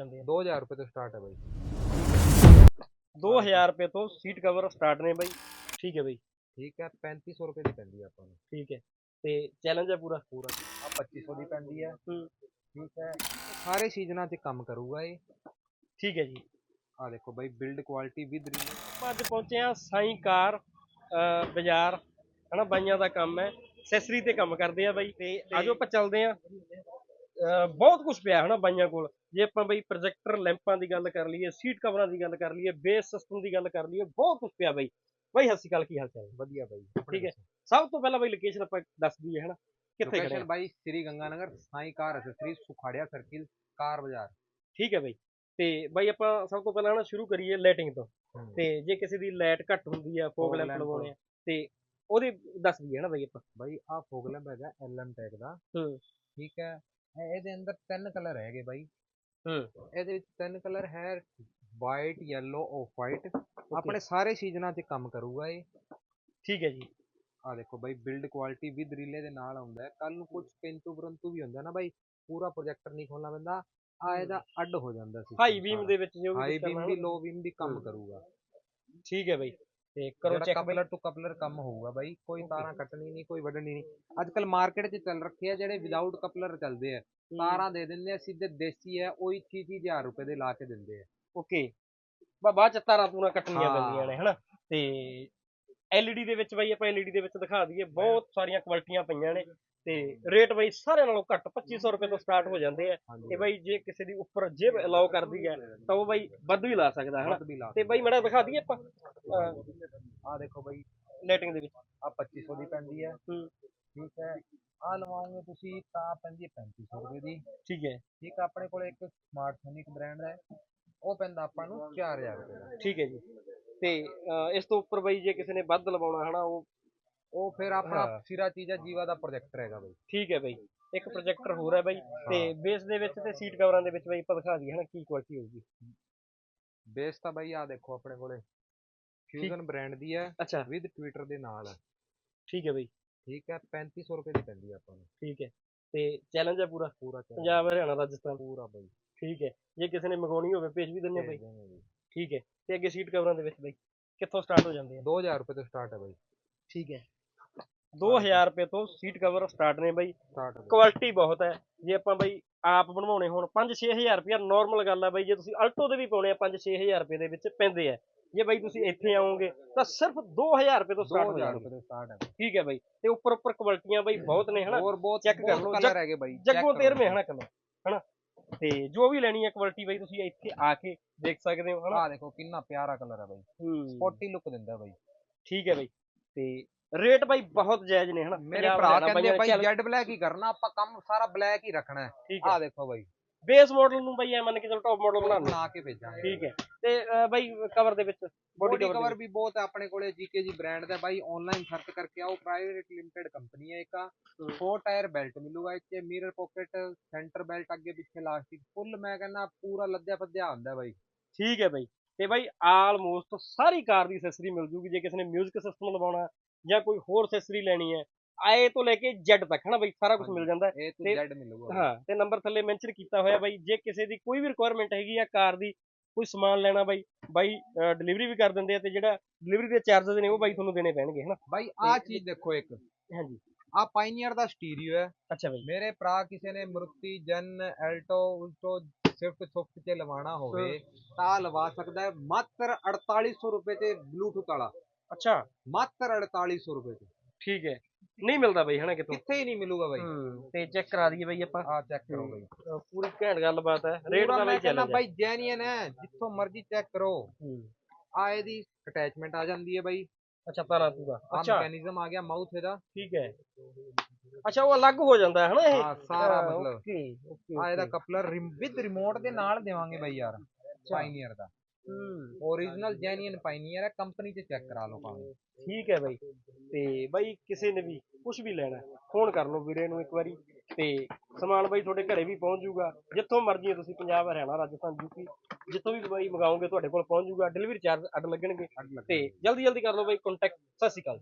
ਜਾਂਦੇ ਆ 2000 ਰੁਪਏ ਤੋਂ ਸਟਾਰਟ ਹੈ ਬਾਈ। 2000 ਰੁਪਏ ਤੋਂ ਸੀਟ ਕਵਰ ਸਟਾਰਟ ਨੇ ਬਾਈ। ਠੀਕ ਹੈ ਬਾਈ। ਠੀਕ ਹੈ 3500 ਰੁਪਏ ਦੀ ਪੈਂਦੀ ਹੈ ਆਪਾਂ ਨੂੰ। ਠੀਕ ਹੈ। ਤੇ ਚੈਲੰਜ ਹੈ ਪੂਰਾ? ਪੂਰਾ। ਆ 2500 ਦੀ ਪੈਂਦੀ ਹੈ ਹੂੰ। ਠੀਕ ਹੈ। ਸਾਰੇ ਸੀਜ਼ਨਾਂ 'ਚ ਕੰਮ ਕਰੂਗਾ ਇਹ। ਠੀਕ ਹੈ ਜੀ। ਆ ਦੇਖੋ ਬਾਈ ਬਿਲਡ ਕੁਆਲਿਟੀ ਵਿਦ ਆਪਾਂ ਅੱਜ ਪਹੁੰਚੇ ਆ ਸਾਈ ਕਾਰ ਬਾਜ਼ਾਰ। ਹਨਾ ਬਾਈਆਂ ਦਾ ਕੰਮ ਹੈ। ਐਕਸੈਸਰੀ ਤੇ ਕੰਮ ਕਰਦੇ ਆ ਬਾਈ। ਤੇ ਆਜੋ ਆਪਾਂ ਚੱਲਦੇ ਆ ਬਹੁਤ ਕੁਝ ਪਿਆ ਹਨਾ ਬਾਈਆਂ ਕੋਲ। ਜੇ ਆਪਾਂ ਬਈ ਪ੍ਰੋਜੈਕਟਰ ਲੈਂਪਾਂ ਦੀ ਗੱਲ ਕਰ ਲਈਏ ਸੀਟ ਕਵਰਾਂ ਦੀ ਗੱਲ ਕਰ ਲਈਏ ਬੇਸ ਸਿਸਟਮ ਦੀ ਗੱਲ ਕਰ ਲਈਏ ਬਹੁਤ ਕੁਝ ਪਿਆ ਬਾਈ। ਬਾਈ ਸਤਿ ਸ਼੍ਰੀ ਅਕਾਲ ਕੀ ਹਾਲ ਚਾਲ ਵਧੀਆ ਬਾਈ ਠੀਕ ਹੈ। ਸਭ ਤੋਂ ਪਹਿਲਾਂ ਬਾਈ ਲੋਕੇਸ਼ਨ ਆਪਾਂ ਦੱਸ ਦਈਏ ਹਨਾ ਕਿੱਥੇ ਖੜੇ ਲੋਕੇਸ਼ਨ ਬਾਈ Sri Ganganagar Sai car accessory Sukhadia circle car ਬਾਜ਼ਾਰ। ਠੀਕ ਹੈ ਬਾਈ। ਤੇ ਬਾਈ ਆਪਾਂ ਸਭ ਤੋਂ ਪਹਿਲਾਂ ਨਾ ਸ਼ੁਰੂ ਕਰੀਏ ਲਾਈਟਿੰਗ ਤੋਂ। ਤੇ ਜੇ ਕਿਸੇ ਦੀ ਲਾਈਟ ਘੱਟ ਹੁੰਦੀ ਆ ਫੋਗ ਲੈਂਪ। ਲਗਾਉਣੇ ਆ ਤੇ ਉਹਦੀ ਦੱਸ ਦਈਏ ਹਨਾ ਬਾਈ ਆਪਾਂ। ਬਾਈ ਆ ਫੋਗਲੈਂਪ ਹੈਗਾ ਐਲਐਮ ਟੈਗ ਦਾ। ਹੂੰ। ਠੀਕ ਹੈ। ਇਹ- ਇਹਦੇ ਅੰਦਰ ਤਿੰਨ ਕਲਰ ਹੈਗੇ ਬਾਈ। ਹੂੰ। ਇਹਦੇ ਵਿੱਚ ਤਿੰਨ ਕਲਰ ਹੈ ਵਾਈਟ yellow ਆਫ ਵਾਈਟ ਆਪਣੇ ਸਾਰੇ ਸੀਜ਼ਨਾਂ 'ਚ ਕੰਮ ਕਰੂਗਾ ਇਹ। ਠੀਕ ਹੈ ਜੀ। ਆ ਦੇਖੋ ਬਾਈ ਬਿਲਡ ਕੁਆਲਿਟੀ ਵਿਦ ਰਿਲੇ ਦੇ ਨਾਲ ਆਉਂਦਾ ਹੈ। ਕੱਲ ਨੂੰ ਕੁਝ ਕਿੰਤੂ ਪਰੰਤੂ ਵੀ ਹੁੰਦਾ ਨਾ ਬਾਈ ਪੂਰਾ ਪ੍ਰੋਜੈਕਟਰ ਨਹੀਂ ਖੋਲਣਾ ਪੈਂਦਾ। ਆ ਇਹਦਾ ਅੱਡ ਹੋ ਜਾਂਦਾ ਸੀ ਹਾਈ ਬੀਮ ਦੇ ਵਿੱਚ ਜੋ ਵੀ ਹਾਈ ਬੀਮ ਵੀ। ਲੋ ਬੀਮ ਵੀ ਕੰਮ ਹੂੰ। ਕਰੂਗਾ। ਠੀਕ ਹੈ ਬਾਈ। ਤੇ ਕਰੋ ਚੈੱਕ ਕਪਲਰ ਟੂ ਕਪਲਰ ਕੰਮ ਹੋਊਗਾ ਬਾਈ ਕੋਈ. ਤਾਰਾਂ ਕੱਟਣੀ ਨਹੀਂ ਕੋਈ ਵੱਢਣੀ ਨਹੀਂ। ਅੱਜ ਕੱਲ ਮਾਰਕੀਟ 'ਚ ਚੱਲ ਰੱਖੇ ਆ ਜਿਹੜੇ ਵਿਦਆਊਟ ਕਪਲਰ ਚੱਲਦੇ ਆ। ਤਾਰਾਂ ਦੇ ਦਿੰਦੇ ਆ ਸਿੱਧੇ ਦੇਸੀ ਹੈ ਉਹੀ 30-30000 ਰੁਪਏ ਦੇ ਲਾ ਕੇ ਦਿੰਦੇ ਆ। ਓਕੇ ਬਾ ਬਾਅਦ ਚ ਤਾਰਾਂ ਤੂਰਾਂ ਕੱਟਣੀਆਂ। ਪੈਂਦੀਆਂ ਨੇ ਹਨਾ? ਤੇ LED ਦੇ ਵਿੱਚ ਬਾਈ ਆਪਾਂ LED ਦੇ ਵਿੱਚ ਦਿਖਾ ਦਈਏ ਬਹੁਤ ਸਾਰੀਆਂ ਕੁਆਲਿਟੀਆਂ ਪਈਆਂ ਨੇ ਤੇ ਰੇਟ ਬਾਈ ਸਾਰਿਆਂ ਨਾਲੋਂ ਘੱਟ 2500 ਰੁਪਏ ਤੋਂ ਸਟਾਰਟ ਹੋ ਜਾਂਦੇ ਆ। ਤੇ ਬਾਈ ਜੇ ਕਿਸੇ ਦੀ ਉੱਪਰ ਜੇਬ ਅਲਾਉ ਕਰਦੀ ਹੈ ਤਾਂ ਉਹ ਬਾਈ ਵੱਧ ਵੀ ਲਾ ਸਕਦਾ ਹਨਾ? ਤੇ ਬਾਈ ਮੜਾ ਦਿਖਾ ਦਈਏ ਆਪਾਂ। ਆ ਦੇਖੋ ਬਾਈ ਲਾਈਟਿੰਗ ਦੇ ਵਿੱਚ। ਆ 2500 ਦੀ ਪੈਂਦੀ ਹੈ। ਠੀਕ ਹੈ। ਆ ਲਵਾਓਗੇ ਤੁਸੀਂ ਤਾਂ ਪੈਂਦੀ ਹੈ 3500 ਰੁਪਏ ਦੀ। ਠੀਕ ਹੈ। ਠੀਕ ਆਪਣੇ ਕੋਲ ਇੱਕ ਸਮਾਰਟਫੋਨਿਕ ਬ੍ਰਾਂਡ ਹੈ। ਉਹ ਪੈਂਦਾ ਆਪਾਂ ਨੂੰ 4000 ਰੁਪਏ ਦਾ। ਠੀਕ ਹੈ ਜੀ। ਤੇ ਇਸ ਤੋਂ ਉੱਪਰ ਬਾਈ ਜੇ ਕਿਸੇ ਨੇ ਵੱਧ ਲਵਾਉਣਾ ਹਨਾ ਉਹ ਉਹ ਫਿਰ ਆਪਣਾ ਹਾਂ। ਸਿਰਾ ਚੀਜ਼ਾ ਜੀਵਾ ਦਾ ਪ੍ਰੋਜੈਕਟਰ ਹੈਗਾ ਬਾਈ। ਠੀਕ ਹੈ ਬਾਈ। ਇੱਕ ਪ੍ਰੋਜੈਕਟਰ ਹੋਰ ਹੈ ਬਾਈ। ਤੇ ਬੇਸ ਦੇ ਵਿੱਚ ਤੇ ਸੀਟ ਕਵਰਾਂ ਦੇ ਵਿੱਚ ਬਾਈ ਆਪਾਂ ਦਿਖਾ ਦਈਏ ਹਨਾ ਕੀ ਕੁਆਲਿਟੀ ਹੋਊਗੀ। ਬੇਸ ਤਾਂ ਬਾਈ ਆ ਦੇਖੋ ਆਪਣੇ ਕੋਲੇ। ਫਿਊਜ਼ਨ ਬ੍ਰਾਂਡ ਦੀ ਹੈ ਅੱਛਾ। ਵਿਦ ਟਵਿੱਟਰ ਦੇ ਨਾਲ। ਹੈ ਠੀਕ ਹੈ ਬਾਈ। ਠੀਕ ਹੈ 3500 ਰੁਪਏ ਦੀ ਪੈਂਦੀ ਹੈ ਆਪਾਂ ਨੂੰ। ਠੀਕ ਹੈ। ਤੇ ਚੈਲੰਜ ਹੈ ਪੂਰਾ? ਪੂਰਾ ਚੱਲ ਪੰਜਾਬ ਹਰਿਆਣਾ ਰਾਜਸਥਾਨ। ਪੂਰਾ ਬਾਈ। ਠੀਕ ਹੈ। ਜੇ ਕਿਸੇ ਨੇ ਮੰਗਾਉਣੀ ਹੋਵੇ ਭੇਜ ਵੀ ਦਿੰਦੇ ਆ ਬਾਈ। ਭੇਜ। ਠੀਕ ਹੈ ਤੇ ਅੱਗੇ ਸੀਟ ਕਵਰਾਂ ਦੇ ਵਿੱਚ ਬਾਈ ਕਿੱਥੋਂ ਸਟਾਰਟ ਹੋ ਜਾਂਦੇ ਆ? 2000 ਰੁਪਏ ਤੋਂ ਸਟਾਰਟ ਹੈ ਬਾਈ। ਠੀਕ ਹੈ। 2000 ਰੁਪਏ ਤੋਂ ਸੀਟ ਕਵਰ ਸਟਾਰਟ ਨੇ ਬਾਈ। ਸਟਾਰਟ ਹੈ ਕੁਆਲਿਟੀ ਬਹੁਤ ਹੈ। ਜੇ ਆਪਾਂ ਬਾਈ ਆਪ ਬਣਵਾਉਣੇ ਹੋਣ 5-6000 ਰੁਪਏ ਨਾਰਮਲ ਗੱਲ ਹੈ ਬਾਈ ਜੇ ਤੁਸੀਂ ਅਲਟੋ ਦੇ ਵੀ ਪਾਉਣੇ ਆ 5-6000 ਰੁਪਏ ਦੇ ਵਿੱਚ ਪੈਂਦੇ ਆ। ਜੇ ਬਾਈ ਤੁਸੀਂ ਇੱਥੇ ਆਓਗੇ ਤਾਂ ਸਿਰਫ 2000 ਰੁਪਏ ਤੋਂ ਸਟਾਰਟ ਹੋ 2000 ਜਾਂਦੇ। ਰੁਪਏ ਤੋਂ ਸਟਾਰਟ ਹੈ ਠੀਕ ਹੈ ਬਾਈ ਤੇ ਉੱਪਰ ਉੱਪਰ ਕੁਆਲਿਟੀਆਂ ਬਾਈ ਬਹੁਤ ਨੇ ਹਨਾ? ਹੋਰ ਬਹੁਤ check ਕਰ ਲਓ, ਕਲਰ ਹੈਗੇ ਬਾਈ ਜੱਗੋਂ ਕਰੋ। 13ਵੇਂ ਹਨਾ ਕਲਰ ਹਨਾ? ਤੇ ਜੋ ਵੀ ਲੈਣੀ ਹੈ ਕੁਆਲਿਟੀ ਬਾਈ ਤੁਸੀਂ ਇੱਥੇ ਆ ਕੇ ਦੇਖ ਸਕਦੇ ਹੋ ਹਨਾ? ਆਹ ਦੇਖੋ ਕਿੰਨਾ ਪਿਆਰਾ ਕਲਰ ਹੈ ਬਾਈ। ਹੂੰ। ਸਪੋਰਟੀ ਲੁੱਕ ਦਿੰਦਾ ਬਾਈ। ਠੀਕ ਹੈ ਬਾਈ। ਤੇ ਰੇਟ ਬਾਈ ਬਹੁਤ ਜਾਇਜ਼ ਨੇ ਹਨਾ? ਮੇਰੇ ਪੰਜਾਬ ਭਰਾ ਹਰਿਆਣਾ ਕਹਿੰਦੇ ਬਾਈ ਜੈਡ ਬਲੈਕ ਹੀ ਕਰਨਾ ਆਪਾਂ ਕੰਮ ਸਾਰਾ ਬਲੈਕ ਹੀ ਰੱਖਣਾ ਹੈ। ਠੀਕ ਹੈ। ਆਹ ਦੇਖੋ ਬਾਈ। ਬੇਸ ਮਾਡਲ ਨੂੰ ਬਾਈ ਐ ਮੰਨ ਕੇ ਚਲੋ ਟੌਪ ਮਾਡਲ ਬਣਾ ਲਓ। ਬਣਾ ਕੇ ਭੇਜਾਂਗੇ। ਠੀਕ ਹੈ। ਤੇ ਬਾਈ ਕਵਰ ਦੇ ਵਿੱਚ ਬੋਡੀ ਕਵਰ ਵੀ ਬਹੁਤ ਹੈ ਆਪਣੇ ਕੋਲੇ ਜੀਕੇ ਬ੍ਰਾਂਡ ਦਾ ਬਾਈ ਆਨਲਾਈਨ ਸਰਚ ਕਰਕੇ ਆਓ। ਪ੍ਰਾਈਵੇਟ ਲਿਮਟਿਡ ਕੰਪਨੀ ਹੈ ਇੱਕ ਹਮ। 4 ਟਾਇਰ ਬੈਲਟ ਮਿਲੂਗਾ ਇੱਥੇ ਮਿਰਰ ਪਾਕਟ ਸੈਂਟਰ ਬੈਲਟ ਅੱਗੇ ਪਿੱਛੇ ਲਾਸਟਿਕ ਫੁੱਲ ਮੈਂ ਕਹਿੰਦਾ ਪੂਰਾ ਲੱਦਿਆ ਪੱਦਿਆ ਹੁੰਦਾ ਬਾਈ। ਠੀਕ ਹੈ ਬਾਈ। ਤੇ ਬਾਈ ਆਲਮੋਸਟ ਸਾਰੀ ਕਾਰ ਦੀ ਐਕਸੈਸਰੀ ਮਿਲ ਜੂਗੀ। ਜੇ ਕਿਸੇ ਨੇ 뮤직 ਸਿਸਟਮ ਲਵਾਉਣਾ ਜਾਂ ਕੋਈ ਹੋਰ ਐਕਸੈਸਰੀ ਲੈਣੀ ਹੈ ਆਏ ਤੋਂ ਲੈ ਕੇ Z ਤੱਕ ਹਨਾ ਬਾਈ? ਸਾਰਾ ਕੁਝ ਮਿਲ ਜਾਂਦਾ ਹੈ। ਇਹ ਤੋਂ ਤੇ- ਜ਼ੈਡ ਮਿਲੂਗਾ। ਹਾਂ ਤੇ ਨੰਬਰ ਥੱਲੇ ਮੈਂਸ਼ਨ ਕੀਤਾ ਹੋਇਆ ਬਾਈ ਜੇ ਕਿਸੇ ਦੀ ਕੋਈ ਵੀ ਰਿਕੁਆਇਰਮੈਂਟ ਹੈਗੀ ਆ ਕਾਰ ਦੀ ਕੋਈ ਸਮਾਨ ਲੈਣਾ ਬਾਈ ਬਾਈ ਡਿਲੀਵਰੀ ਵੀ ਕਰ ਦਿੰਦੇ ਆ ਤੇ ਜਿਹੜਾ ਡਿਲੀਵਰੀ ਦੇ ਚਾਰजेस ਨੇ ਉਹ ਬਾਈ ਤੁਹਾਨੂੰ ਦੇਣੇ ਪੈਣਗੇ ਹਨਾ? ਬਾਈ ਆਹ ਚੀਜ਼ ਦੇਖੋ ਇੱਕ। ਹਾਂਜੀ। ਆ ਪਾਈਨੀਅਰ ਦਾ ਸਟੀਰੀਓ ਹੈ। ਅੱਛਾ ਬਾਈ। ਮੇਰੇ ਭਰਾ ਕਿਸੇ ਨੇ ਮਰੂਤੀ ਜਨ ਐਲਟੋ ਉਲਟੋ ਸਵਿਫਟ ਸੁਫਟ ਤੇ ਲਵਾਉਣਾ ਹੋਵੇ ਤਾਂ ਲਵਾ ਸਕਦਾ ਹੈ। ਮਾਤਰ 4800 ਰੁਪਏ ਤੇ ਬਲੂਟੁੱਥ ਵਾਲਾ। ਅੱਛਾ। ਮਾਤਰ 4800 ਰੁਪਏ ਤੇ। ਠੀਕ ਹੈ। ਨਹੀਂ ਮਿਲਦਾ ਬਾਈ ਹਨਾ ਕਿਤੋਂ? ਕਿੱਥੇ ਹੀ ਨਹੀਂ ਮਿਲੂਗਾ ਬਾਈ। ਹੂੰ ਤੇ ਚੈੱਕ ਕਰਾ ਦਈਏ ਬਾਈ ਆਪਾਂ। ਆ ਚੈੱਕ ਕਰੋ ਬਾਈ। ਪੂਰੀ ਘੈਂਟ ਗੱਲਬਾਤ ਹੈ। ਰੇਟ ਪੂਰਾ ਦਾ ਬਾਈ ਮੈਂ ਕਹਿੰਦਾ ਚੱਲ ਬਾਈ ਜੈਨੂਇਨ ਹੈ ਜਿੱਥੋਂ ਮਰਜ਼ੀ ਚੈੱਕ ਕਰੋ। ਆ ਇਹਦੀ ਅਟੈਚਮੈਂਟ ਆ ਜਾਂਦੀ ਹੈ ਬਾਈ। ਅੱਛਾ ਤਾਰਾਂ ਦਾ ਆ ਅੱਛਾ। ਮੈਕੈਨਿਜ਼ਮ ਆ ਗਿਆ ਮਾਊਥ ਇਹਦਾ। ਠੀਕ ਹੈ। ਅੱਛਾ ਉਹ ਅਲੱਗ ਹੋ ਜਾਂਦਾ ਹੈ ਹਨਾ ਇਹ? ਹਾਂ ਸਾਰਾ ਮਤਲਬ। ਓਕੇ ਓਕੇ ਆ ਇਹਦਾ ਕਪਲਰ ਵਿਦ ਰਿਮੋਟ ਦੇ ਨਾਲ ਦੇਵਾਂਗੇ ਬਾਈ ਯਾਰ। ਪਾਈਨੀਅਰ ਦਾ। ਹੂੰ ਓਰੀਜਨਲ ਜੈਨੂਇਨ ਪਾਈਨੀਅਰ ਹੈ ਕੰਪਨੀ 'ਚ ਚੈੱਕ ਕਰਾ ਲਓ ਭਾਵੇਂ। ਠੀਕ ਹੈ ਬਾਈ। ਤੇ ਬਾਈ ਕਿਸੇ ਨੇ ਵੀ ਕੁਝ ਵੀ ਲੈਣਾ ਫੋਨ ਕਰ ਲਓ ਵੀਰੇ ਨੂੰ ਇੱਕ ਵਾਰੀ। ਤੇ ਸਮਾਨ ਬਾਈ ਤੁਹਾਡੇ ਘਰੇ ਵੀ ਪਹੁੰਚ ਜਾਊਗਾ। ਜਿੱਥੋਂ ਮਰਜ਼ੀ ਤੁਸੀਂ ਪੰਜਾਬ ਹਰਿਆਣਾ ਰਾਜਸਥਾਨ ਯੂਪੀ ਜਿੱਥੋਂ ਵੀ ਬਾਈ ਮੰਗਾਓਗੇ ਤੁਹਾਡੇ ਕੋਲ ਪਹੁੰਚ ਜਾਊਗਾ। ਡਿਲੀਵਰੀ ਚਾਰਜ ਅੱਡ ਲੱਗਣਗੇ। ਤੇ ਜਲਦੀ ਜਲਦੀ ਕਰ ਲਓ ਬਾਈ ਕੰਟੈਕਟ ਸਤਿ ਸ਼੍ਰੀ ਅਕਾਲ।